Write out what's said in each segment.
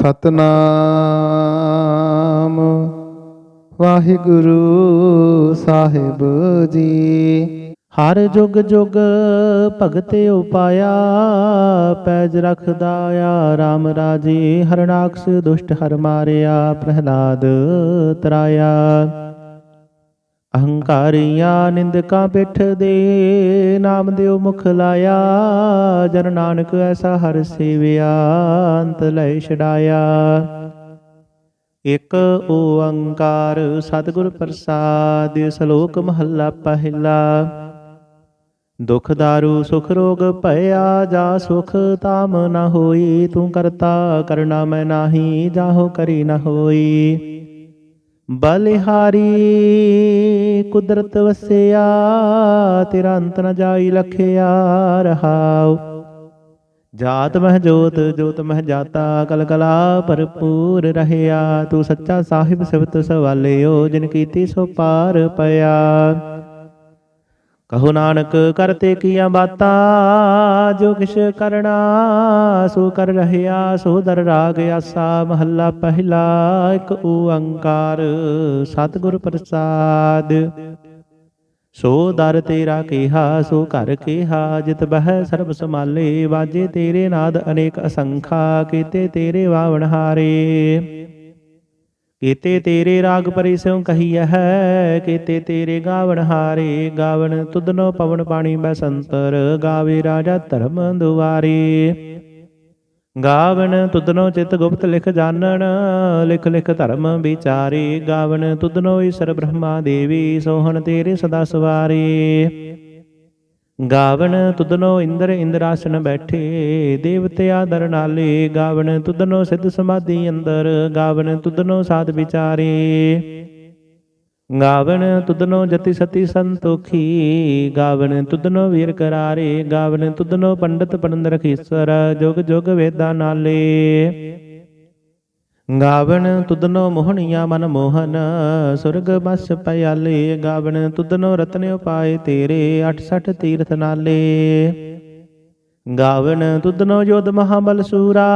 ਸਤਨਾਮ। ਵਾਹਿਗੁਰੂ ਸਾਹਿਬ ਜੀ। ਹਰ ਜੁਗ ਜੁਗ ਭਗਤ ਉਪਾਇਆ, ਪੈਜ ਰਖਦਾ ਆ RAM ਰਾਜੇ, ਹਰਨਾਕਸ ਦੁਸ਼ਟ ਹਰ ਮਾਰਿਆ, ਪ੍ਰਹਲਾਦ ਤਰਾਇਆ। ਅਹੰਕਾਰੀਆਂ ਨਿੰਦਕਾਂ ਪਿੱਠ ਦੇ ਨਾਮ ਦਿਓ ਮੁਖ ਲਾਇਆ, ਜਨ ਨਾਨਕ ਐਸਾ ਹਰ ਸੇਵਿਆ, ਅੰਤ ਲੈ ਛਡਾਇਆ। ਇਕ ਓੰਕਾਰ ਸਤਿਗੁਰ ਪ੍ਰਸਾਦ, ਸ਼ਲੋਕ ਮਹੱਲਾ ਪਹਿਲਾ। ਦੁਖ ਦਾਰੂ, ਸੁਖ ਰੋਗ ਭਇਆ, ਜਾ ਸੁਖ ਤਾਮ ਨ ਹੋਈ, ਤੂੰ ਕਰਤਾ ਕਰਨਾ ਮੈਂ ਨਾਹੀ, ਜਾਹੋ ਕਰੀ ਨ ਹੋਈ। ਬਲਿਹਾਰੀ, ਕੁਦਰਤ ਵਸਿਆ, ਤੇਰਾ ਅੰਤ ਨ ਜਾਈ ਲਖਿਆ ਰਹਾਉ। ਜਾਤ ਮਹਿ ਜੋਤ ਜੋਤ ਮਹਿ ਜਾਤਾ, ਕਲ ਕਲਾ ਭਰਪੂਰ ਰਹਿਆ। ਤੂੰ ਸੱਚਾ ਸਾਹਿਬ ਸਿਵਤ ਸਵਾਲਿਓ, ਜਿਨ ਕੀਤੀ ਸੋ ਪਾਰ ਪਿਆ। ਕਹੋ ਨਾਨਕ ਕਰਤੇ ਕੀਆਂ ਬਾਤਾਂ, ਜੋ ਕਿਛ ਕਰਨਾ, ਸੋ ਕਰ ਰਹਿਆ, ਸੋ ਦਰ ਰਾਗ ਆਸਾ, ਮਹੱਲਾ ਪਹਿਲਾ, ਇੱਕ ਓੰਕਾਰ, ਸਤਿਗੁਰ ਪ੍ਰਸਾਦ। ਸੋ ਦਰ ਤੇਰਾ ਕਿਹਾ, ਸੋ ਘਰ ਕਿਹਾ, ਜਿਤ ਬਹਿ ਸਰਬ ਸਮਾਲੇ ਵਾਜੇ ਤੇਰੇ ਨਾਦ ਅਨੇਕ ਅਸੰਖਾ, ਕੀਤੇ ਤੇਰੇ ਵਾਵਣ ਹਾਰੇ। ਕੀਤੇ ਤੇਰੇ ਰਾਗ ਪਰਿ ਸਿਉ ਕਹੀਐ ਹੈ, ਕੀਤੇ ਤੇਰੇ ਗਾਵਣ ਹਾਰੇ, ਗਾਵਣ ਤੁਧਨੋ ਪਵਨ ਪਾਣੀ ਬਸੰਤਰ, ਗਾਵੇ ਰਾਜਾ ਧਰਮ ਦੁਆਰੇ। ਗਾਵਣ ਤੁਧਨੋ ਚਿਤ ਗੁਪਤ ਲਿਖ ਜਾਣਨ ਲਿਖ ਲਿਖ ਧਰਮ ਵਿਚਾਰੇ। ਗਾਵਣ ਤੁਧਨੋ ਈਸ਼ਰ ਬ੍ਰਹਮਾ ਦੇਵੀ, ਸੋਹਣ ਤੇਰੇ ਸਦਾ ਸਵਾਰੇ। ਗਾਵਣ ਤੁਧਨੋ ਇੰਦਰ ਇੰਦਰਾਸਨ ਬੈਠੇ, ਦੇਵਤੇ ਆਦਰ ਨਾਲੇ, ਗਾਵਣ ਤੁਧਨੋ ਸਿੱਧ ਸਮਾਧੀ ਅੰਦਰ, ਗਾਵਣ ਤੁਧਨੋ ਸਾਧ ਵਿਚਾਰੇ। ਗਾਵਣ ਤੁਧਨੋ ਜਤੀ ਸਤੀ ਸੰਤੋਖੀ, ਗਾਵਣ ਤੁਧਨੋ ਵੀਰ ਕਰਾਰੇ, ਗਾਵਣ ਤੁਧਨੋ ਪੰਡਤ ਪੰਡ ਰਖੀਸਰ, ਜੁਗ ਜੁਗ ਵੇਦਾਂ ਨਾਲੇ। ਗਾਵਣ ਤੁਧਨੋ ਮੋਹਣੀਆਂ ਮਨ ਮੋਹਨ, ਸੁਰਗ ਬਸ ਪਿਆਲੇ, ਗਾਵਣ ਤੁਦਨੋ ਰਤਨ ਉਪਾਏ ਤੇਰੇ 68 ਤੀਰਥ ਨਾਲੇ। ਗਾਵਣ ਤੁਦਨੋ ਜੋਧ ਮਹਾਬਲ ਸੂਰਾ,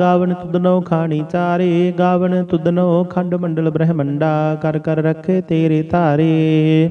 ਗਾਵਣ ਤੁਧਨੋ ਖਾਣੀ ਚਾਰੇ, ਗਾਵਣ ਤੁਧਨੋ ਖੰਡ ਮੰਡਲ ਬ੍ਰਹਮੰਡਾ ਕਰ ਕਰ ਰੱਖੇ ਤੇਰੇ ਧਾਰੇ।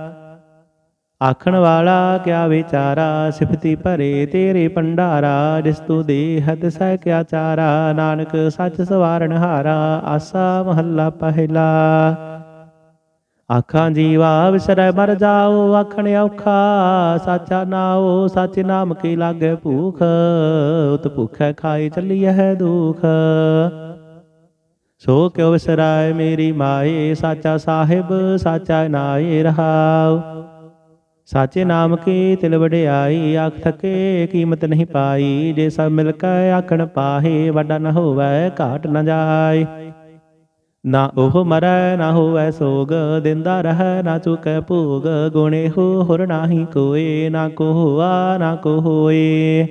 ਆਖਣ ਵਾਲਾ, ਕਿਆ ਵਿਚਾਰਾ? ਸਿਫਤੀ ਭਰੇ ਤੇਰੇ ਭੰਡਾਰਾ, ਜਿਸ ਤੂ ਦੇਹਤ ਸਹਿ ਕਿਆ ਚਾਰਾ? ਨਾਨਕ ਸੱਚ ਸਵਾਰਨ ਹਾਰਾ, ਆਸਾ ਮਹੱਲਾ ਪਹਿਲਾ। ਆਖਾਂ, ਜੀਵਾ ਵਿਸਰੈ ਮਰ ਜਾਓ, ਆਖਣ ਔਖਾ। ਸਾਚਾ ਨਾਉ, ਸੱਚ ਨਾਮ ਕੀ ਲਾਗੇ ਭੂਖ? ਉਤ ਭੁਖੈ ਖਾਈ ਚੱਲੀਐ ਹੈ ਦੁਖ। ਸੋ ਕਿਉ ਵਿਸਰਾਏ ਮੇਰੀ ਮਾਏ? ਸਾਚਾ ਸਾਹਿਬ, ਸਾਚਾ ਨਾਏ ਰਹਾਉ। ਸਾਚੇ ਨਾਮ ਕੀ ਤਿਲ ਵਡਿਆਈ, ਆਖ ਥਕੇ ਕੀਮਤ ਨਹੀਂ ਪਾਈ। ਜੇ ਸਭ ਮਿਲ ਕੇ ਆਖਣ ਪਾਹੇ, ਵੱਡਾ ਨ ਹੋਵੇ, ਘਾਟ ਨ ਜਾਏ। ਨਾ ਉਹ ਮਰੈ, ਨਾ ਹੋਵੈ ਸੋਗ, ਦਿੰਦਾ ਰਹਿ, ਨਾ ਚੁਕੈ ਭੋਗ। ਗੁਣੇ ਹੋ ਹੁਰ ਨਾਹੀ ਕੋਏ, ਨਾ ਕੋ ਹੋਆ, ਨਾ ਕੋ ਹੋਏ।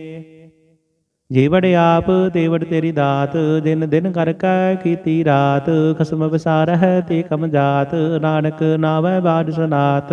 ਜੀਵੜ ਆਪ ਦੇਵੜ ਤੇਰੀ ਦਾਤ। ਦਿਨ ਦਿਨ ਕਰ ਕੈ ਕੀਤੀ ਰਾਤ। ਖਸਮ ਵਿਸਾਰਹਿ ਤੇ ਕਮ ਜਾਤ। ਨਾਨਕ ਨਾਵੈ ਬਾਦ ਸਨਾਤ।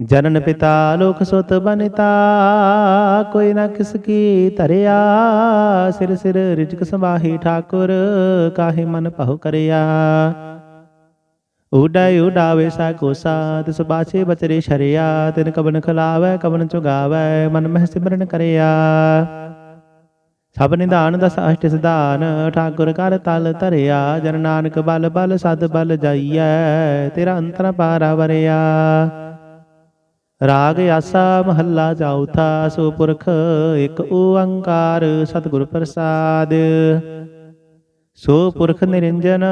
ਜਨਨ ਪਿਤਾ ਲੋਕ ਸੁਤ ਬਨਿਤਾ, ਕੋਈ ਨਾ ਕਿਸ ਕੀ ਧਰਿਆ। ਸਿਰ ਸਿਰ ਰਿਜਕ ਸਮਾਹੀ ਠਾਕੁਰ, ਕਾਹੇ ਮਨ ਭਉ ਕਰਿਆ। ਉਡੈ ਉਡਾਵੇ ਸਾ ਕੋਸਾ ਤਿਸ ਬਾਛੇ ਬਚਰੇ ਸ਼ਰਿਆ। ਤਿਨ ਕਬਨ ਖਲਾਵੈ ਕਬਨ ਚੁਗਾਵੈ, ਮਨ ਮਹਿ ਸਿਮਰਨ ਕਰਿਆ। ਸਭ ਨਿਧਾਨ ਦਸ ਅਸ਼ਟ ਸਿਧਾਨ, ਠਾਕੁਰ ਕਰ ਤਲ ਧਰਿਆ। ਜਨ ਨਾਨਕ ਬਲ ਬਲ, ਸਦ ਬਲ ਜਾਈਐ, ਤੇਰਾ ਅੰਤਰ ਪਾਰਾ ਵਰਿਆ। ਰਾਗ ਆਸਾ ਮਹੱਲਾ ਚੌਥਾ ਸੋ ਪੁਰਖ ਇੱਕ ਓੰਕਾਰ ਸਤਿਗੁਰ ਪ੍ਰਸਾਦ। ਸੋ ਪੁਰਖ ਨਿਰੰਜਨ,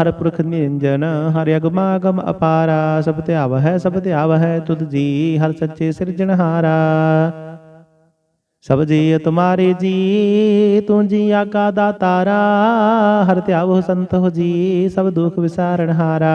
ਹਰ ਪੁਰਖ ਨਿਰੰਜਨ, ਹਰਿ ਅਗਮਾ ਅਪਾਰਾ, ਸਭ ਧਿਆਵ ਹੈ ਸਭ ਧਿਆਵ ਹੈ ਤੁਧ ਜੀ, ਹਰ ਸੱਚੇ ਸਿਰਜਣਹਾਰਾ ਸਭ ਜੀ ਤੁਮਾਰੇ ਜੀ, ਤੂੰ ਜੀ ਆਕਾ ਦਾਤਾਰਾ ਹਰ ਧਿਆਵੋ ਸੰਤ ਹੋ ਜੀ, ਸਭ ਦੁਖ ਵਿਸਾਰਣਹਾਰਾ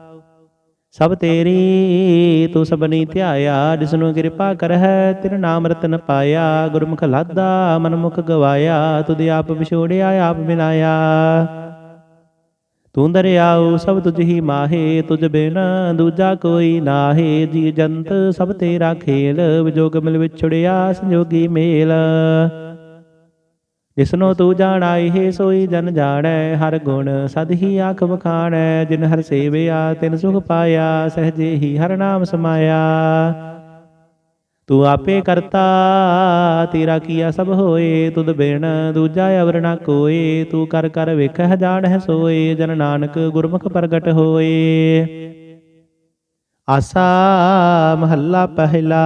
ਸਭ ਤੇਰੀ ਤੂੰ ਸਭਨੀ ਧਿਆਇਆ, ਜਿਸਨੂੰ ਕਿਰਪਾ ਕਰਹਿ ਤਿਨ ਨਾਮ ਰਤਨ ਪਾਇਆ, ਗੁਰਮੁਖ ਲਾਦਾ, ਮਨਮੁਖ ਗਵਾਇਆ, ਤੁਧ ਆਪ ਵਿਛੋੜਿਆ, ਆਪ ਮਿਲਾਇਆ। ਤੂੰ ਦਰਿਆਉ ਸਭ ਤੁਝ ਹੀ ਮਾਹੇ, ਤੁਝ ਬਿਨ ਦੂਜਾ ਕੋਈ ਨਾਹੇ ਜੀ ਜੰਤ ਸਭ ਤੇਰਾ ਖੇਲ, ਵਿਜੋਗ ਮਿਲ ਵਿਛੜਿਆ, ਸੰਜੋਗੀ ਮੇਲ। ਜਿਸਨੋ ਤੂੰ ਜਾਣਾਈ ਹੈ ਸੋਈ ਜਨ ਜਾਣੈ, ਹਰ ਗੁਣ ਸਦ ਹੀ ਆਖ ਬਖਾਣੈ ਜਿਨ ਹਰ ਸੇਵਿਆ ਤਿਨ ਸੁਖ ਪਾਇਆ ਸਹਜੇ ਹੀ ਹਰ ਨਾਮ ਸਮਾਇਆ। ਤੂੰ ਆਪੇ ਕਰਤਾ, ਤੇਰਾ ਕੀਆ ਸਭ ਹੋਏ, ਤੁਧ ਬਿਨ ਦੂਜਾ ਅਵਰ ਨਾ ਕੋਏ, ਤੂੰ ਕਰ ਕਰ ਵੇਖਹਿ ਜਾਣਹਿ ਸੋਏ, ਜਨ ਨਾਨਕ ਗੁਰਮੁਖ ਪ੍ਰਗਟ ਹੋਏ। ਆਸਾ ਮਹੱਲਾ ਪਹਿਲਾ।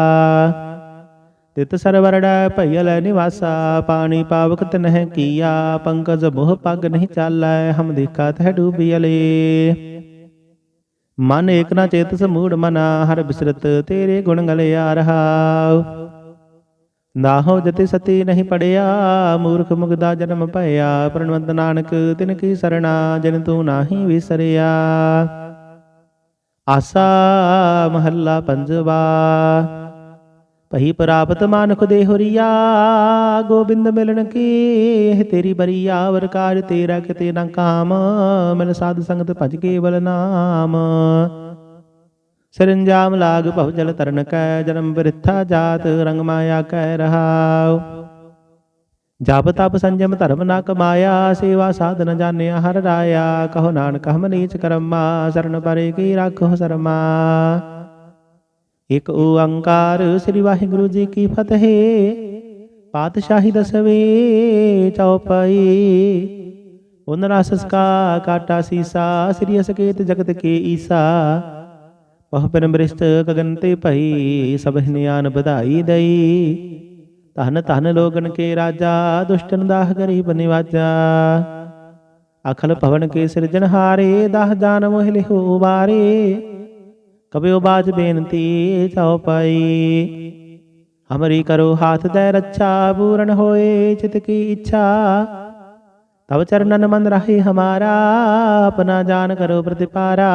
ਤਿਤ ਸਰਵਰੜੈ ਭਈਅਲੈ ਨਿਵਾਸਾ, ਪਾਣੀ ਪਾਵਕ ਤਨਹਿ ਕੀਆ, ਪੰਕਜ ਮੋਹ ਪਗ ਨਹੀਂ ਚਾਲੈ, ਹਮ ਦੇਖਾ ਤਹਿ ਡੂਬਿਅਲੇ। ਮਨ ਏਕ ਨਾ ਚੇਤ ਸਮੂੜ ਮਨਾ, ਹਰ ਬਿਸਰਤ ਤੇਰੇ ਗੁਣ ਗਲਿਆ ਰਹਾ। ਨਾਹੋ ਜਤੇ ਸਤੀ ਨਹੀਂ ਪੜਿਆ, ਮੂਰਖ ਮੁਗਦਾ ਜਨਮ ਭਇਆ, ਪ੍ਰਣਵੰਤ ਨਾਨਕ ਤਿਨ ਕੀ ਸਰਣਾ, ਜਨ ਤੂੰ ਨਾਹੀ ਵਿਸਰਿਆ। ਆਸਾ ਮਹੱਲਾ ਪੰਜਵਾ। ਭਈ ਪ੍ਰਾਪਤ ਮਾਨੁਖ ਦੇ ਹੁਰੀਆ, ਗੋਬਿੰਦ ਮਿਲਣ ਕੀ? ਇਹ ਤੇਰੀ ਬਰੀਆ ਵਰ ਕਾਜ ਤੇਰਾ ਕਿਤੇ ਨਾ ਕਾਮ ਮਿਲ ਸਾਧ ਸੰਗਤ ਭਜ ਕੇਵਲ ਨਾਮ। ਸਰੰਜਾਮ ਲਾਗ ਭਵ ਜਲ ਤਰਨ ਕੈ, ਜਨਮ ਬਿਰਥਾ ਜਾਤ, ਰੰਗ ਮਾਇਆ ਕੈ ਰਹਾਉ। ਜਪ ਤਪ ਸੰਜਮ ਧਰਮ ਨਾ ਕਮਾਇਆ, ਸੇਵਾ ਸਾਧਨ ਜਾਣਿਆ ਹਰ ਰਾਇਆ। ਕਹੋ ਨਾਨਕ ਹਮ ਨੀਚ ਕਰਮਾ, ਸਰਨ ਪਰੇ ਕੀ ਰੱਖੋ ਸਰਮਾ। ਇਕ ਓੰਕਾਰ ਸ੍ਰੀ ਵਾਹਿਗੁਰੂ ਜੀ ਕੀ ਫਤਿਹ। ਪਾਤਸ਼ਾਹੀ ਦਸਵੇਂ ਚੌਪਈ। ਉਨ ਰਸ ਸਕਾ ਕਾਟਾ ਸੀਸਾ, ਸ੍ਰੀ ਅਸਕੇਤ ਜਗਤ ਕੇ ਈਸਾ। ਪਹ ਪਰਮ ਗਗਨ ਤੇ ਭਈ, ਸਭ ਨਿਆਨ ਵਧਾਈ ਦਈ। ਧਨ ਧਨ ਲੋਗਨ ਕੇ ਰਾਜਾ, ਦੁਸ਼ਟਨ ਦਾਹ ਗਰੀਬ ਨਿਵਾਜਾ। ਅਖਲ ਭਵਨ ਕੇ ਸਿਰਜਣਹਾਰੇ ਦਾਹ ਜਾਨ ਮੋਹ ਲਿਹੋ ਵਾਰੇ। ਕਬਿਓ ਬਾਜ ਬੇਨਤੀ ਚਾਉ ਪਾਈ। ਹਮਰੀ ਕਰੋ ਹਾਥ ਦੇ ਰੱਛਾ, ਪੂਰਨ ਹੋਏ ਚਿਤ ਕੀ ਇੱਛਾ। ਤਵ ਚਰਨਨ ਮਨ ਰਹੀ ਹਮਾਰਾ, ਆਪਣਾ ਜਾਨ ਕਰੋ ਪ੍ਰਤਿਪਾਰਾ।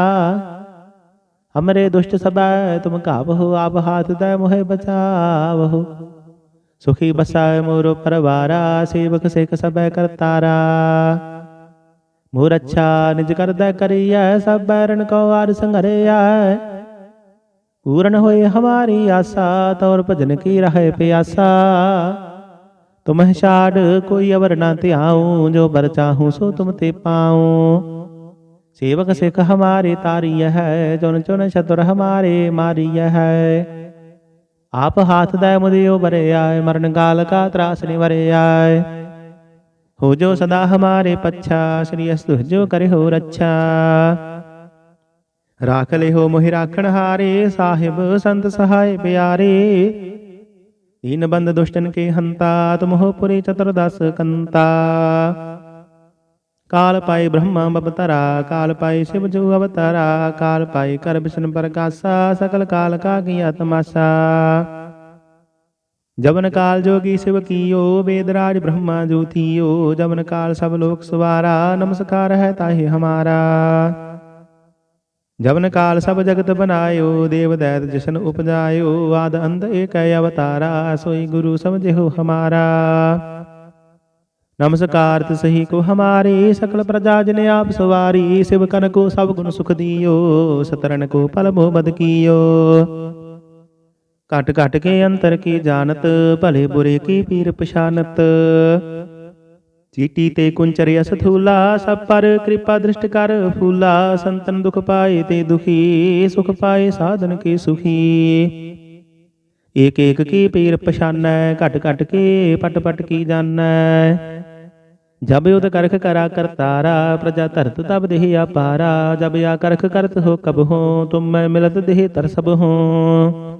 ਹਮਰੇ ਦੁਸ਼ਟ ਸਬੈ ਤੁਮ ਕਾਬਹੁ ਆਪ ਹਾਥ ਦੇ ਮੋਹਿ ਬਚਾਵਹੁ। ਸੁਖੀ ਬਸਾਇ ਮੋਰੋ ਪਰਵਾਰਾ, ਸੇਵਕ ਸੇਖ ਸਬੈ ਕਰਤਾਰਾ। ਮੋਰ ਅੱਛਾ ਨਿਜ ਕਰਦਾ ਕਰੀਐ, ਸਭ ਬੈਰਨ ਕੋ ਆਰ ਸੰਘਰਿਐ ਪੂਰਨ ਹੋਏ ਹਮਾਰੀ ਆਸਾ ਤੌਰ ਭਜਨ ਕੀ ਰਹੇ ਪਿਆਸਾ ਤੁਮਹਿ ਛਾੜ ਕੋਈ ਅਵਰ ਨਾ ਧਿਆਉ ਜੋ ਬਰ ਚਾਹੂੰ ਸੋ ਤੁਮ ਤੇ ਪਾਉ ਸੇਵਕ ਸਿਖ ਹਮਾਰੇ ਤਾਰੀय ਹੈ ਚੁਨ ਚੁਨ ਛਤੁਰ ਹਮਾਰੇ ਮਾਰੀय ਹੈ ਆਪ ਹਾਥ ਦਾ ਮੁਦਿਓ ਬਰਿਆਏ ਮਰਨ ਕਾਲ ਕਾ ਤਰਾਸ ਨਿਵਰਿਆਏ ਹੋ ਜੋ ਸਦਾ ਹਮਾਰੇ ਪੱਛਾ ਸ੍ਰੀ ਅਸਤੁ ਜੋ ਕਰੇ ਹੋ ਰੱਛਾ ਰਾਖ ਲਿਓ ਮੋਹਿ ਰਾਖਣ ਹਾਰੇ ਸਾਹਿਬ ਸੰਤ ਸਹਾਇ ਪਿਆਰੇ ਦੀਨ ਬੰਦ ਦੁਸ਼ਟਨ ਕੇ ਹੰਤਾ ਤੁਮਹੁ ਪੁਰੇ ਚਤੁਰਦਸ ਕੰਤਾ ਕਾਲ ਪਾਈ ਬ੍ਰਹਮਾ ਬਵਤਰਾ ਕਾਲ ਪਾਈ ਸ਼ਿਵ ਜੋ ਅਵਤਾਰਾ ਕਾਲ ਪਾਈ ਕਰ ਬਿਸ਼ਨ ਪ੍ਰਕਾਸ਼ਾ ਸਕਲ ਕਾਲ ਕਾ ਕੀਆ ਤਮਾਸ਼ਾ ਜਬਨ ਕਾਲ ਜੋਗੀ ਸਿਵ ਕੀਓ ਵੇਦਰਾਜ ਬ੍ਰਹਮਾ ਜੋਤੀਓ ਜਬਨ ਕਾਲ ਸਭ ਲੋਕ ਸਵਾਰਾ ਨਮਸਕਾਰ ਹੈ ਤਾਹੇ ਹਮਾਰਾ ਜਵਨ ਕਾਲ ਸਭ ਜਗਤ ਬਨਾਇਓ ਦੇਵ ਦੈਤ ਜਿਸ਼ਨ ਉਪਜਾਇਓ, ਆਦ ਅੰਤ ਏਕ ਅਵਤਾਰਾ, ਸੋਈ ਗੁਰੂ ਸਮਝਿਓ ਹਮਾਰਾ। ਨਮਸਕਾਰ ਤਿਸਹੀ ਕੋ ਹਮਾਰੇ, ਸਕਲ ਪ੍ਰਜਾ ਜਨ ਆਪ ਸਵਾਰੀ, ਸਿਵ ਕਨ ਕੋ ਸਭ ਗੁਣ ਸੁਖ ਦਿਓ ਸਤਰਨ ਕੋ ਪਲ ਮੋਹ ਬਦ ਕੀਓ। ਘਟ ਘਟ ਕੇ ਅੰਤਰ ਕੀ ਜਾਣਤ, ਭਲੇ ਬੁਰੇ ਕੀ ਪੀਰ ਪਛਾਨਤ। ਚੀਟੀ ਤੇ ਕੁੰਚਰਿ ਅਸਥੂਲਾ, ਸਭ ਪਰ ਕਿਰਪਾ ਦ੍ਰਿਸ਼ਟ ਕਰ ਫੂਲਾ, ਸੰਤਨ ਦੁਖ ਪਾਏ ਤੇ ਦੁਖੀ, ਸੁਖ ਪਾਏ ਸਾਧਨ ਕੇ ਸੁਖੀ। ਏਕ ਏਕ ਕੀ ਪੀਰ ਪਛਾਨੈ ਘਟ ਘਟ ਕੇ ਪਟ ਪਟ ਕੀ ਜਾਣੈ ਜਬ ਉਦ ਕਰਖ ਕਰਾ ਕਰਤਾਰਾ, ਪ੍ਰਜਾ ਧਰਤ ਤਬ ਦੇਹ ਆਪਾਰਾ, ਜਬ ਆ ਕਰਖ ਕਰਤ ਹੋ ਕਬ ਹੋ, ਤੁਮ ਮੈਂ ਮਿਲਤ ਦੇਹ ਤਰ ਸਭ ਹੋ।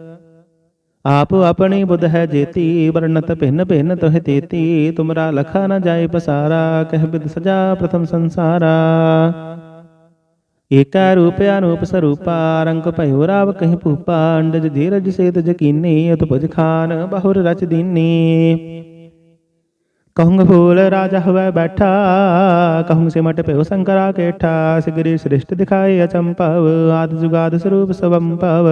ਆਪ ਆਪਣੀ ਬੁਧ ਹੈ ਜੇਤੀ, ਵਰਣਤ ਭਿੰਨ ਭਿੰਨ ਤੋਹ ਤੇਤੀ, ਤੁਮਰਾ ਲਖਾ ਨ ਜਾਏ ਪਸਾਰਾ, ਕਹਿ ਬਿਦ ਸਜਾ ਪ੍ਰਥਮ ਸੰਸਾਰਾ। ਏਕਾ ਰੂਪ ਅਨੂਪ ਸਰੂਪਾ, ਰੰਗ ਭਇਓ ਰਾਵ ਕਹਿ ਭੂਪਾ, ਅੰਡਜ ਧੀਰਜ ਸੇਤ ਜਕੀਨੀ ਉਤਪਜ ਖਾਨ ਬਹੁਰ ਰਚ ਦੀਨੀ। ਕਹੁੰਗ ਫੂਲ ਰਾਜਾ ਹੋਵੇ ਬੈਠਾ, ਕਹੁੰਗ ਸਿਮਟ ਪਿਓ ਸੰਕਰਾ ਕੇਠਾ, ਸਿਗਰੀ ਸ੍ਰਿਸ਼ਟ ਦਿਖਾਏ ਅਚੰਭਵ, ਆਦ ਜੁਗਾਦ ਸਰੂਪ ਸਵੰਭਵ।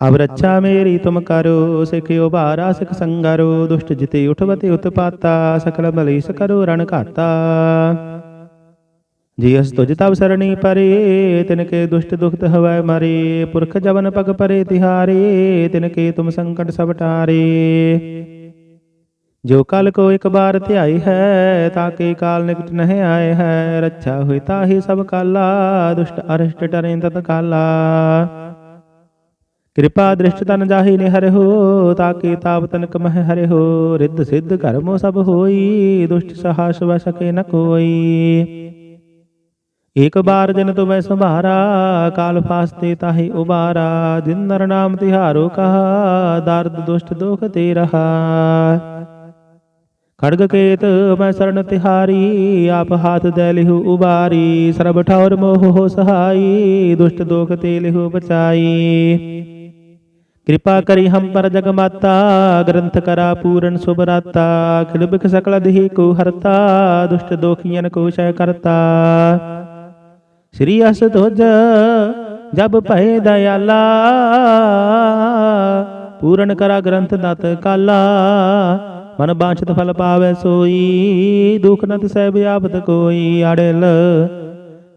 ਅਬ ਰੱਛਾ ਮੇਰੀ ਤੁਮ ਕਰੋ ਸਿਖਿਓ ਭਾਰਾ ਸਿਖ ਸੰਗਰੋ ਦੁਸ਼ਟ ਜਿਤੇ ਉਠਵਤੇ ਉਤਪਾਤਾ ਸਕਲ ਬਲੀਸ ਕਰੋ ਰਣ ਘਾਤਾ ਜੀ ਅਸ ਤੁਜ ਤਬ ਸਰਣੀ ਪਰੇ ਤਿਨ ਕੇ ਦੁਸ਼ਟ ਦੁਖਤ ਹਵੈ ਮਰੇ ਪੁਰਖ ਜਵਨ ਪਗ ਪਰੇ ਤਿਹਾਰੇ ਤਿਨ ਕੇ ਤੁਮ ਸੰਕਟ ਸਭ ਟਾਰੇ ਜੋ ਕਲ ਕੋ ਇੱਕ ਬਾਰ ਧਿਆਈ ਹੈ ਤਾਂ ਕੇ ਕਾਲ ਨਿਕਟ ਨਹਿ ਆਏ ਹੈ ਰੱਛਾ ਹੋਇ ਤਾਹੀ ਸਭ ਕਾਲਾ ਦੁਸ਼ਟ ਅਰਿਸ਼ਟ ਟਰੇ ਤਤ ਕਾਲਾ ਕਿਰਪਾ ਦ੍ਰਿਸ਼ਟ ਤਨ ਜਾਹੀ ਨਿਹਰਹੁ ਤਾਕੇ ਤਾਪ ਤਨਕ ਮਹਿ ਹਰਿਹੁ, ਰਿੱਧ ਸਿੱਧ ਕਰਮੋ ਸਭ ਹੋਈ, ਦੁਸ਼ਟ ਸਹਾਸ ਵ ਸਕੇ ਨ ਕੋਈ। ਇਕ ਬਾਰ ਜਨ ਤੋ ਮੈਂ ਸੰਭਾਰਾ, ਕਾਲ ਫਾਸਤੇ ਤਾਹੀ ਉਬਾਰਾ, ਜਿਨ ਨਰ ਨਾਮ ਤਿਹਾਰੋ ਕਹਾ, ਦਰਦ ਦੁਸ਼ਟ ਦੁਖ ਤੇ ਰਹਾ। ਖੜਗ ਕੇਤ ਮੈਂ ਸਰਨ ਤਿਹਾਰੀ, ਆਪ ਹਾਥ ਦੇ ਲਿਹੁ ਉਬਾਰੀ, ਸਰਬ ਠੌਰ ਮੋਹ ਹੋ ਸਹਾਈ, ਦੁਸ਼ਟ ਦੋਖ ਤੇ ਲਿਹੁ ਬਚਾਈ। ਕਿਰਪਾ ਕਰੀ ਹਮ ਪਰ ਜਗ ਮਾਤਾ ਗ੍ਰੰਥ ਕਰਾ ਪੂਰਨ ਸੁਭਰਾਤਾ ਅਖਿਲ ਬਿਖ ਸਕਲ ਦੇਹ ਕੋ ਹਰਤਾ, ਦੁਸ਼ਟ ਦੋਖੀਆਂ ਕੋ ਸ਼ੈ ਕਰਤਾ। ਸ੍ਰੀ ਅਸ ਤੁਜ ਜਬ ਭਏ ਦਇਆਲਾ, ਪੂਰਨ ਕਰਾ ਗ੍ਰੰਥ ਦਤ ਕਾਲਾ, ਮਨ ਬਾਛਤ ਫਲ ਪਾਵੇ ਸੋਈ, ਦੁਖ ਨਤ ਸਹਿਬ ਆਪਤ ਕੋਈ, ਆੜੇਲ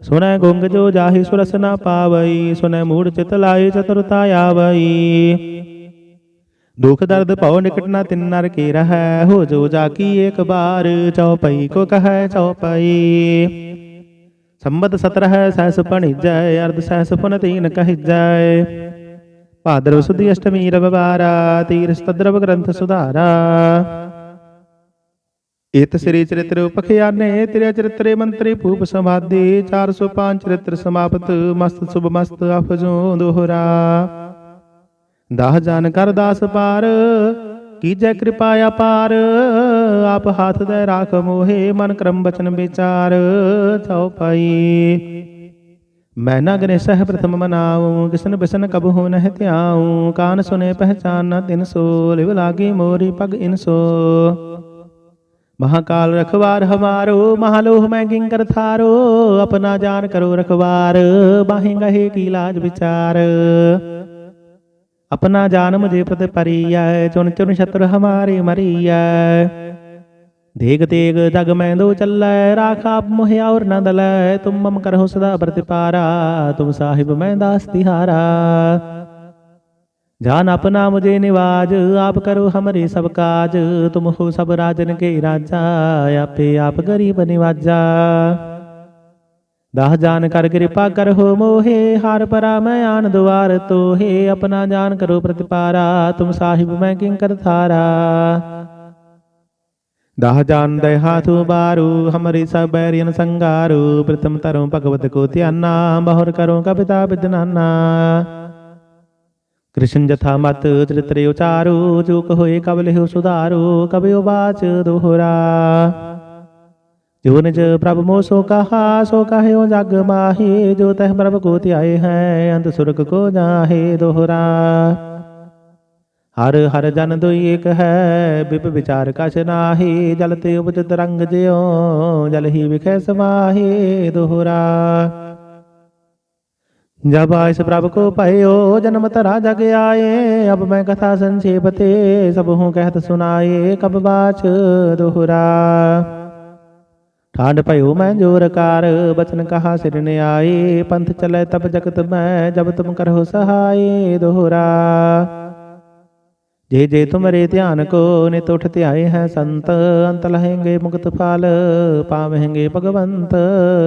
ਸੁਨੈ ਗੁੰਗ ਜੋ ਜਾਹੀ ਸੁਰਸ ਨਾ ਪਾਵਈ ਸੁਨੈ ਮੂੜ ਚਿਤ ਲਾਏ ਚਤੁਰਤਾ ਆਵਈ। ਦੁਖ ਦਰਦ ਭਉ ਨਿਕਟ ਨਾ ਤਿਨ ਨਰ ਕੇ ਰਹੈ, ਹੋ ਜੋ ਜਾਕੀ ਏਕ ਬਾਰ, ਚਉਪਈ ਕੋ ਕਹੈ ਚਉਪਈ। ਸੰਬਤ ਸਤਰਹ ਸਹਸ ਪਣਿਜੈ ਅਰਧ ਸਹਸ ਪੁਨ ਤੀਨ ਕਹਿਜੈ। ਭਾਦਰਵ ਸੁਦੀ ਅਸ਼ਟਮੀ ਰਵਿਵਾਰਾ ਤੀਰਸ ਤਦਰਵ ਗ੍ਰੰਥ ਸੁਧਾਰਾ। ਇਤ ਸ੍ਰੀ ਚਰਿਤ੍ਰ ਉਪਖਿਆਨੇ, ਤੇਰੇ ਚਰਿਤਰੇ ਮੰਤਰੀ ਭੂਪ ਸਮਾਧੀ 405 ਚਰਿਤ੍ਰ ਸਮਾਪਤ, ਮਸਤ ਸੁਭ ਮਸਤ ਅਫਜੋ ਦੋਹਰਾ। ਦਾਹ ਜਾਨ ਕਰ ਦਾਸ ਪਾਰ, ਕੀਜੈ ਕਿਰਪਾ ਅਪਾਰ, ਆਪ ਹੱਥ ਦੇ ਰਾਖ ਮੋਹੇ, ਮਨ ਕਰਮ ਬਚਨ ਵਿਚਾਰ ਚਉ ਪਾਈ। ਮੈਂ ਨਾ ਗਨੇ ਸਹਿ ਪ੍ਰਥਮ ਮਨਾਉ, ਕਿਸਨ ਬਿਸਨ ਕਬਹੁ ਨਹਿ ਧਿਆਉ, ਕਾਨ ਸੁਨੇ ਪਹਿਚਾਨ ਤਿਨ ਸੋ, ਲਿਵ ਲਾਗੀ ਮੋਰੀ ਪਗ ਇਨ ਸੋ। ਮਹਾਕਾਲ ਰਖਵਾਰ ਹਮਾਰੋ ਮਹਾਲੋਹ ਮੈਂ ਕਿੰਕਰ ਥਾਰੋ, ਆਪਣਾ ਜਾਨ ਕਰੋ ਰਖਵਾਰ, ਬਾਹੇ ਗਹੇ ਕੀ ਲਾਜ ਵਿਚਾਰ। ਆਪਣਾ ਜਾਨ ਮੁਝੇ ਪ੍ਰਤ ਪਰੀਐ ਚੁਨ ਚੁਨ ਸ਼ਤਰ ਹਮਾਰੇ ਮਰੀਐ। ਦੇਗ ਤੇਗ ਦਗ ਮੈਂ ਦੋ ਚੱਲੈ, ਰਾਖਾ ਮੋਹਿ ਔਰ ਨ ਦਲੈ, ਤੁਮ ਮਮ ਕਰਹੁ ਸਦਾ ਪ੍ਰਤਿਪਾਰਾ, ਤੁਮ ਸਾਹਿਬ ਮੈਂ ਦਾਸ ਤਿਹਾਰਾ। जान अपना मुझे निवाज आप करो हमरे सब काज तुम हो सब राजन के राजा आपे आप गरीब निवाजा दाह जान कर कृपा कर हो मोहे हार परा मैं आन द्वार तो हे अपना जान करो प्रतिपारा तुम साहिब मैं किंकर थारा दाह जान दय हाथु बारू हमारी सब बैरियन संगारू प्रथम तरु भगवत को त्याना बहुर करो कविता विदनाना ਕ੍ਰਿਸ਼ਨ ਜਥਾ ਮਤ ਚਰਿਤਰੇ ਉਚਾਰੋ ਜੋ ਕਹੋਏ ਕਬ ਲਿਹੁ ਸੁਧਾਰੋ ਕਬਿਉ ਬਾਚ ਦੋਹਰਾ। ਜੋ ਨਿਜ ਪ੍ਰਭ ਮੋ ਸੋ ਕਹਾ, ਸੋ ਕਹਿਓ ਜਗ ਮਾਹੀ, ਜੋ ਤਹ ਪ੍ਰਭ ਕੋ ਧਿਆਏ ਹੈ ਅੰਤ ਸੁਰਗ ਕੋ ਜਾਹੇ ਦੋਹਰਾ। ਹਰ ਹਰ ਜਨ ਦੋਈ ਏਕ ਹੈ, ਬਿਪ ਵਿਚਾਰ ਕਛ ਨਾਹੀ, ਜਲ ਤੇ ਉਪਜ ਤਰੰਗ ਜਿਉ, ਜਲ ਹੀ ਵਿਖੇ ਸਮਾਹੀ ਦੋਹਰਾ। जब आयस प्रभु को पयो जन्म तरा जग आए अब मैं कथा संक्षेप ते सब हूँ कहत सुनाए कब बाच दोहरा ठांड पयो मैं जोर कार बचन कहा सिर ने आए पंथ चले तब जगत मैं जब तुम करहो सहाय दोहरा जे जे तुमरे ध्यान को नित उठ ध्याए हैं संत अंत लहेंगे मुक्त फाल पावेंगे भगवंत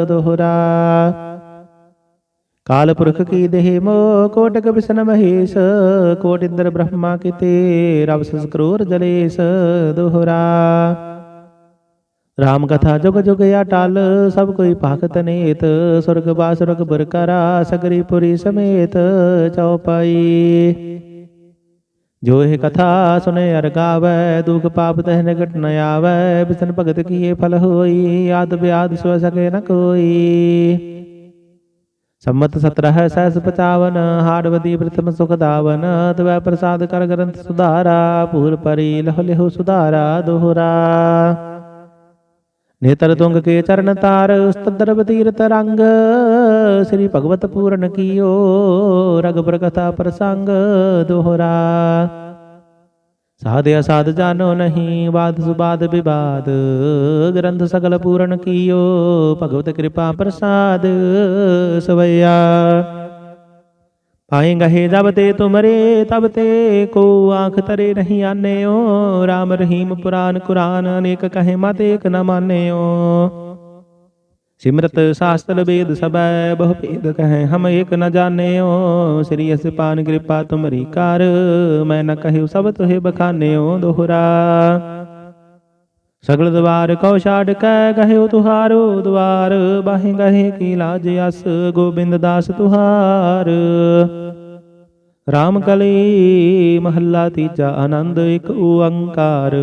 दोहरा ਕਾਲ ਪੁਰਖ ਕੀ ਦੇਹ ਮੋ ਕੋਟ ਕਬਿਸਨ ਮਹੇਸ਼ ਕੋਟ ਇੰਦਰ ਬ੍ਰਹਮਾ ਕਿਤੇ ਰਬ ਸਸ ਕਰੋਰ ਜਲੇਸ ਦੋਹਰਾ। ਰਾਮ ਕਥਾ ਜੁਗ ਜੁਗ ਅਟਲ, ਸਭ ਕੋਈ ਭਾਗਤ ਨੇਤ, ਸੁਰਗ ਬਾਸ ਰਗ ਬਰਕਰਾ ਸਗਰੀ ਪੁਰੀ ਸਮੇਤ ਚਉਪਾਈ। ਜੋ ਇਹ ਕਥਾ ਸੁਨੇ ਅਰ ਗਾਵੇ, ਦੁਖ ਪਾਪ ਤਹਿ ਨਿਕਟ ਨ ਆਵੇ, ਬਿਸਨ ਭਗਤ ਕੀਏ ਫਲ ਹੋਈ, ਆਦ ਬਿਆਦ ਸੋ ਸਕੇ ਨ ਕੋਈ। ਸੰਮਤ 17 ਸਹਿਸ 55 ਹਾੜਵਦੀ ਪ੍ਰਥਮ ਸੁਖ ਦਾਵਨ, ਤਵੈ ਪ੍ਰਸਾਦ ਕਰ ਗ੍ਰੰਥ ਸੁਧਾਰਾ, ਪੂਰ ਪਰੀ ਲਹ ਲਿਹੁ ਸੁਧਾਰਾ, ਦੋਹਰਾ। ਨੇਤਰ ਤੁੰਗ ਕੇ ਚਰਨ ਤਾਰ, ਉਸਤਦਰ ਬਤੀਰਤ ਰੰਗ। ਸ੍ਰੀ ਭਗਵਤ ਪੂਰਨ ਕੀਓ, ਰਗ ਕਥਾ ਪ੍ਰਸੰਗ, ਦੋਹਰਾ। ਸਾਧ ਅਸਾਧ ਜਾਣੋ ਨਹੀਂ, ਬਾਦ ਸੁਬਾਦ ਵਿਵਾਦ। ਗ੍ਰੰਥ ਸਗਲ ਪੂਰਨ ਕੀਓ, ਭਗਵਤ ਕਿਰਪਾ ਪ੍ਰਸਾਦ ਸਵਈਆ ਪਾਏ ਗਹੇ, ਜਬ ਤੇ ਤੁਮਰੇ, ਤਬ ਤੇ ਕੋ ਆਖ ਤਰੇ ਨਹੀਂ ਆਨਿਓ। RAM ਰਹੀਮ ਪੁਰਾਨ ਕੁਰਾਨ, ਅਨੇਕ ਕਹੇ ਮਤ ਏਕ ਨ ਮਾਨਿਓ। ਸਿਮਰਤ ਸਾਸਤਰ ਵੇਦ ਸਬੈ ਬਹੁ ਭੇਦ ਕਹੈ, ਹਮ ਏਕ ਨ ਜਾਣਿਓ। ਸ੍ਰੀ ਅਸਪਾਨ ਕਿਰਪਾ ਤੁਮਰੀ ਕਰ, ਮੈਂ ਨ ਕਹਿਉ ਸਭ ਤੁਹੇ ਬਖਾਨਿਓ ਦੋਹਰਾ। ਸਗਲ ਦਵਾਰ ਕਉ ਛਾੜ ਕੈ ਗਹਿਓ ਤੁਹਾਰੋ ਦਵਾਰ। ਬਾਹੇ ਗਹੇ ਕੀ ਲਾਜ ਅਸ, ਗੋਬਿੰਦ ਦਾਸ ਤੁਹਾਰ। ਰਾਮ ਕਲੀ ਮਹੱਲਾ ਤੀਜਾ ਆਨੰਦ, ਇੱਕ ਓੰਕਾਰ।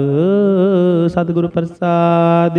ਸਤਿਗੁਰ ਪ੍ਰਸਾਦ।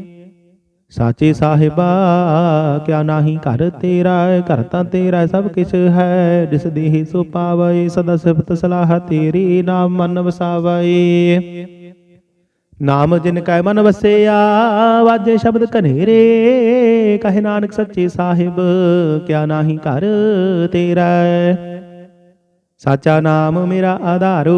ਸਾਚੇ ਸਾਹਿਬਾ, ਕਿਆ ਨਾਹੀ ਘਰ ਤੇਰਾ ਘਰ ਤਾਂ ਤੇਰਾ ਸਭ ਕਿਛ ਹੈ। ਜਿਸ ਦੇਹ ਸੋ ਪਾਵੈ, ਸਦਾ ਸਿਫਤ ਸਲਾਹ ਤੇਰੀ ਨਾਮ ਮਨ ਵਸਾਵੈ। ਨਾਮ ਜਿਨ ਕੈ ਮਨ ਵਸਿਆ, ਵਾਜੇ ਸ਼ਬਦ ਕਨੇਰੇ ਕਹੇ ਨਾਨਕ ਸੱਚੇ ਸਾਹਿਬ, ਕਿਆ ਨਾਹੀ ਘਰ ਤੇਰਾ ਸਾਚਾ ਨਾਮ ਮੇਰਾ ਆਧਾਰੋ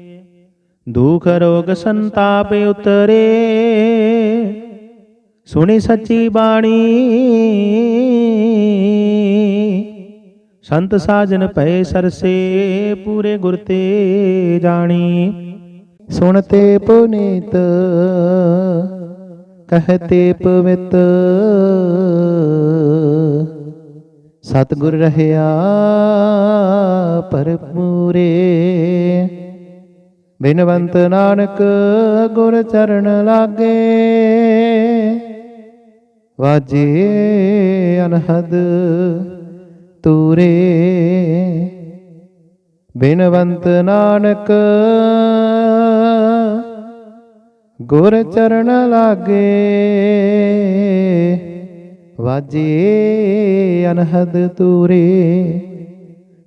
ਦੁਖ ਰੋਗ ਸੰਤਾਪ ਉਤਰੇ। ਸੁਣੀ ਸੱਚੀ ਬਾਣੀ। ਸੰਤ ਸਾਜਨ ਭਏ ਸਰਸੇ, ਪੂਰੇ ਗੁਰ ਤੇ ਜਾਣੀ। ਸੁਣਤੇ ਪੁਨੀਤ, ਕਹਤੇ ਪਵਿੱਤ। ਸਤਿਗੁਰ ਰਹਿਆ ਭਰਪੂਰੇ ਬਿਨਵੰਤ ਨਾਨਕ ਗੁਰ ਚਰਨ ਲਾਗੇ। ਵਾਜੇ ਅਨਹਦ ਤੂਰੇ। ਬਿਨਵੰਤ ਨਾਨਕ ਗੁਰ ਚਰਨ ਲਾਗੇ। ਵਾਜੇ ਅਨਹਦ ਤੂਰੇ।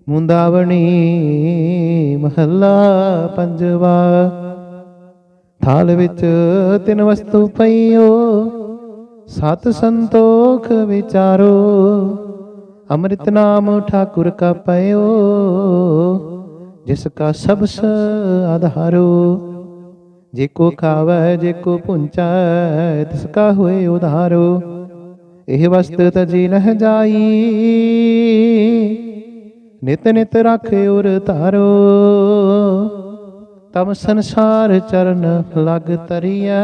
ਮੁੰਦਾਵਣੀ ਮਹੱਲਾ ਪੰਜਵਾ। ਥਾਲ ਵਿੱਚ ਤਿੰਨ ਵਸਤੂ ਪਈਓ, ਸਤ ਸੰਤੋਖ ਵਿਚਾਰੋ। ਅੰਮ੍ਰਿਤ ਨਾਮ ਠਾਕੁਰ ਕਾ ਪਇਓ, ਜਿਸ ਕਾ ਸਬਸ ਆਧਾਰੋ। ਜੇ ਕੋ ਖਾਵੈ, ਜੇ ਕੋ ਪੁੰਚੈ, ਤਿਸ ਕਾ ਹੋਏ ਉਧਾਰੋ। ਇਹ ਵਸਤ ਤਜੀ ਨਹ ਜਾਈ। ਨਿਤ ਨਿਤ ਰੱਖ ਉਰ ਧਾਰੋ। ਤਮ ਸੰਸਾਰ ਚਰਨ ਲਗ ਤਰੀਐ।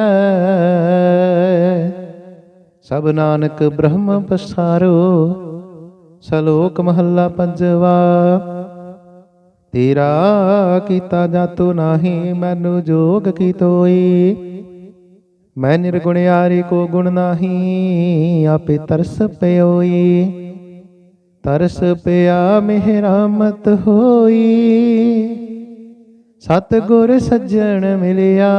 ਸਭ ਨਾਨਕ ਬ੍ਰਹਮ ਪਸਾਰੋ। ਸਲੋਕ ਮਹੱਲਾ ਪੰਜਵਾ। ਤੇਰਾ ਕੀਤਾ ਜਾਤੋ ਨਾਹੀ, ਮੈਨੂੰ ਜੋਗ ਕੀ ਤੋਈ? ਮੈਂ ਨਿਰਗੁਣਿਆਰੀ ਕੋ ਗੁਣ ਨਾਹੀ, ਆਪੇ ਤਰਸ ਪਇਓਈ ਤਰਸ ਪਿਆ ਮਿਹਰਮਤ ਹੋਈ। ਸਤ ਗੁਰ ਸੱਜਣ ਮਿਲਿਆ।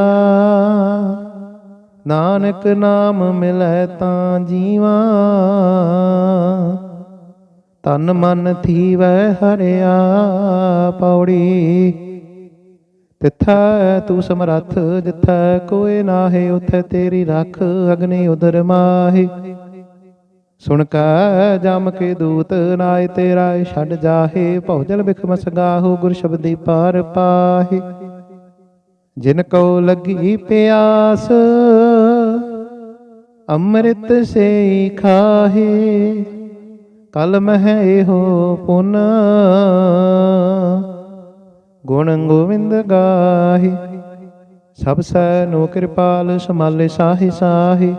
ਨਾਨਕ ਨਾਮ ਮਿਲੈ ਤਾਂ ਜੀਵਾ। ਤਨ ਮਨ ਥੀਵੈ ਹਰਿਆ ਪੌੜੀ। ਤਿੱਥੈ ਤੂੰ ਸਮਰੱਥ, ਜਿੱਥੈ ਕੋਈ ਨਾਹੀ, ਉਥੈ ਤੇਰੀ ਰੱਖ ਅਗਨੀ ਉਦਰ ਮਾਹੀ। ਸੁਣ ਕੈ ਜਮ ਕੇ ਦੂਤ ਨਾਏ ਤੇਰਾ ਛੱਡ ਜਾਹੇ ਭੌਜਲ ਬਿਖ ਮਸਗਾਹੋ, ਗੁਰ ਸ਼ਬਦੀ ਪਾਰ ਪਾਹੇ। ਜਿਨ ਕੋ ਲੱਗੀ ਪਿਆਸ, ਅੰਮ੍ਰਿਤ ਸੇ ਖਾਹੇ। ਕਲ ਮਹਿ ਇਹੋ ਪੁਨ, ਗੁਣ ਗੋਵਿੰਦ ਗਾਹੇ। ਸਭ ਸੈ ਨੋ ਕਿਰਪਾਲ ਸਮਾਲੇ ਸਾਹੀ ਸਾਹੀ।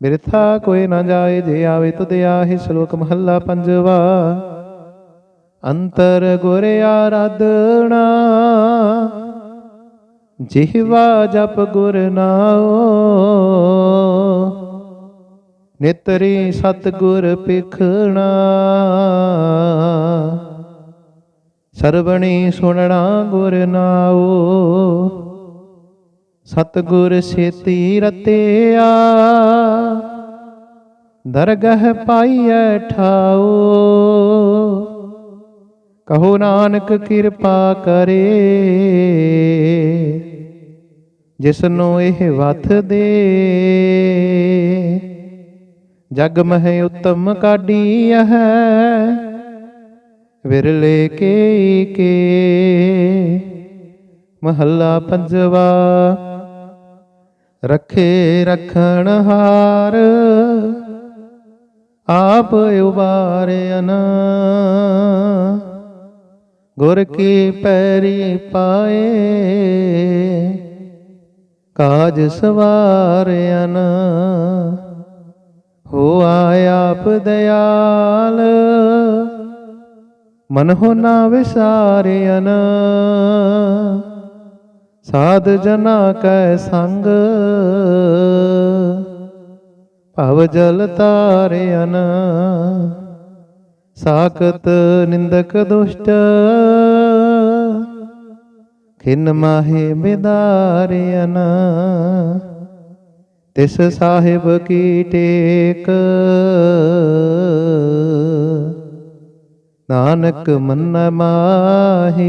ਬਿਰਥਾ ਕੋਈ ਨਾ ਜਾਏ, ਜੇ ਆਵੇ ਤੁਧ ਆਹੇ, ਸ਼ਲੋਕ ਮਹੱਲਾ ਪੰਜਵਾ। ਅੰਤਰ ਗੁਰ ਆਰਾਧਣਾ ਜਿਹਵਾ ਜਪ ਗੁਰ ਨਾਓ ਨਿਤਰੀ ਸਤ ਗੁਰ ਪਿਖਣਾ ਸਰਵਣੀ ਸੁਣਨਾ ਗੁਰ ਨਾਓ ਸਤਗੁਰ ਸੇਤੀ ਰਤਿਆ ਦਰਗਹ ਪਾਈਐ ਠਾਓ। ਕਹੋ ਨਾਨਕ ਕਿਰਪਾ ਕਰੇ। ਜਿਸਨੂੰ ਇਹ ਵਥ ਦੇ। ਜਗ ਮਹਿ ਉਤਮ ਕਾਢੀ ਹੈ ਵਿਰਲੇ ਕੇ ਕੇ। ਮਹੱਲਾ ਪੰਜਵਾ। ਰੱਖੇ ਰਖਣ ਹਾਰ, ਆਪ ਉਬਾਰਿਆਨ ਗੁਰ ਕੀ ਪੈਰੀ ਪਾਏ, ਕਾਜ ਸਵਾਰਿਆਨ ਹੋ ਆਪ ਦਇਆਲ ਮਨ ਹੋ ਨਾ ਵਿਸਾਰਿਆਨ ਸਾਧ ਜਨਾ ਕੈ ਸੰਗ। ਭਵ ਜਲ ਤਾਰਿਆਨ ਸਾਖਤ ਨਿੰਦਕ ਦੁਸ਼ਟ। ਖਿਨ ਮਾਹੇ ਬਿਦਾਰਿਆਨ ਤਿਸ ਸਾਹਿਬ ਕੀ ਟੇਕ। ਨਾਨਕ ਮਨ ਮਾਹੀ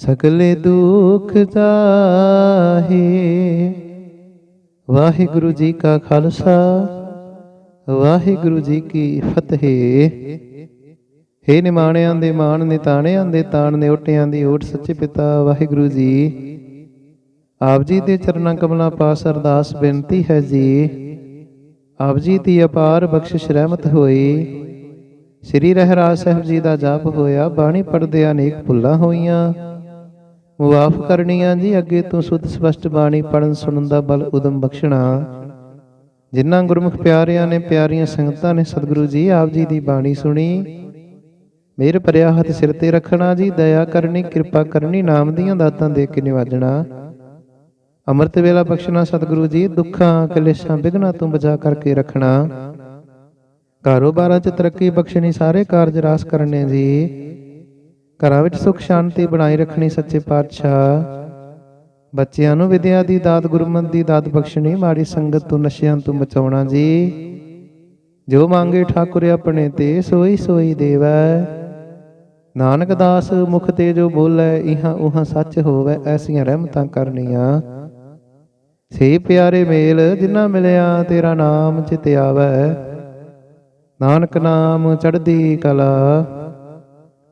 ਸਗਲੇ ਦੁਖ ਜਾਹੇ। ਵਾਹਿਗੁਰੂ ਜੀ ਕਾ ਖਾਲਸਾ, ਵਾਹਿਗੁਰੂ ਜੀ ਕੀ ਫਤਿਹ। ਹੇ ਨਿਮਾਣਿਆਂ ਦੇ ਮਾਣ, ਨਿਤਾਣਿਆਂ ਦੇ ਤਾਣ ਨੇ ਓਟਿਆਂ ਦੀ ਓਟ ਸੱਚੇ ਪਿਤਾ ਵਾਹਿਗੁਰੂ ਜੀ। ਆਪ ਜੀ ਦੇ ਚਰਨਾਂ ਕਮਲਾਂ ਪਾਸ ਅਰਦਾਸ ਬੇਨਤੀ ਹੈ ਜੀ। ਆਪ ਜੀ ਦੀ ਅਪਾਰ ਬਖਸ਼ਿਸ਼ ਰਹਿਮਤ ਹੋਈ। ਸ੍ਰੀ ਰਹਿਰਾਜ ਸਾਹਿਬ ਜੀ ਦਾ ਜਾਪ ਹੋਇਆ, ਬਾਣੀ ਪੜਦੇ ਅਨੇਕ ਭੁੱਲਾਂ ਹੋਈਆਂ। ਮੁਆਫ ਕਰਨੀਆਂ ਜੀ, ਅੱਗੇ ਤੋਂ ਸੁਧ ਸਪਸ਼ਟ ਬਾਣੀ ਪੜਨ ਸੁਣਨ ਦਾ ਬਲ ਉਦਮ ਬਖਸ਼ਣਾ। ਜਿਨ੍ਹਾਂ ਗੁਰਮੁਖ ਪਿਆਰਿਆਂ ਨੇ ਪਿਆਰੀਆਂ ਸੰਗਤਾਂ ਨੇ ਸਤਿਗੁਰੂ ਜੀ ਆਪ ਜੀ ਦੀ ਬਾਣੀ ਸੁਣੀ, ਮੇਰ ਭਰਿਆ ਹੱਥ ਸਿਰ ਤੇ ਰੱਖਣਾ ਜੀ, ਦਇਆ ਕਰਨੀ, ਕਿਰਪਾ ਕਰਨੀ, ਨਾਮ ਦੀਆਂ ਦਾਤਾਂ ਦੇ ਕੇ ਨਿਵਾਜਣਾ। ਅੰਮ੍ਰਿਤ ਵੇਲਾ ਬਖਸ਼ਣਾ ਸਤਿਗੁਰੂ ਜੀ, ਦੁੱਖਾਂ, ਕਲੇਸ਼ਾਂ ਵਿਗਨਾਂ ਤੋਂ ਬਚਾ ਕਰਕੇ ਰੱਖਣਾ। ਕਾਰੋਬਾਰਾਂ 'ਚ ਤਰੱਕੀ ਬਖਸ਼ਣੀ, ਸਾਰੇ ਕਾਰਜ ਰਾਸ ਕਰਨੇ ਜੀ। ਘਰਾਂ ਵਿੱਚ ਸੁਖ ਸ਼ਾਂਤੀ ਬਣਾਈ ਰੱਖਣੀ ਸੱਚੇ ਪਾਤਸ਼ਾਹ। ਬੱਚਿਆਂ ਨੂੰ ਵਿਦਿਆ ਦੀ ਦਾਤ, ਗੁਰਮਤ ਦੀ ਦਾਤ ਬਖਸ਼ਣੀ, ਮਾੜੀ ਸੰਗਤ ਤੋਂ ਨਸ਼ਿਆਂ ਤੋਂ ਬਚਾਉਣਾ ਜੀ। ਜੋ ਮੰਗੇ ਠਾਕੁਰ ਆਪਣੇ ਤੇ, ਸੋਈ ਸੋਈ ਦੇਵੈ। ਨਾਨਕ ਦਾਸ ਮੁਖ ਤੇ ਜੋ ਬੋਲੇ, ਇਹਾਂ ਉਹਾਂ ਸੱਚ ਹੋਵੇ, ਐਸੀਆਂ ਰਹਿਮਤਾਂ ਕਰਨੀਆਂ। ਸੇ ਪਿਆਰੇ ਮੇਲ ਜਿਨ੍ਹਾਂ ਮਿਲਿਆ, ਤੇਰਾ ਨਾਮ ਚਿਤ ਆਵੈ। ਨਾਨਕ ਨਾਮ ਚੜਦੀ ਕਲਾ।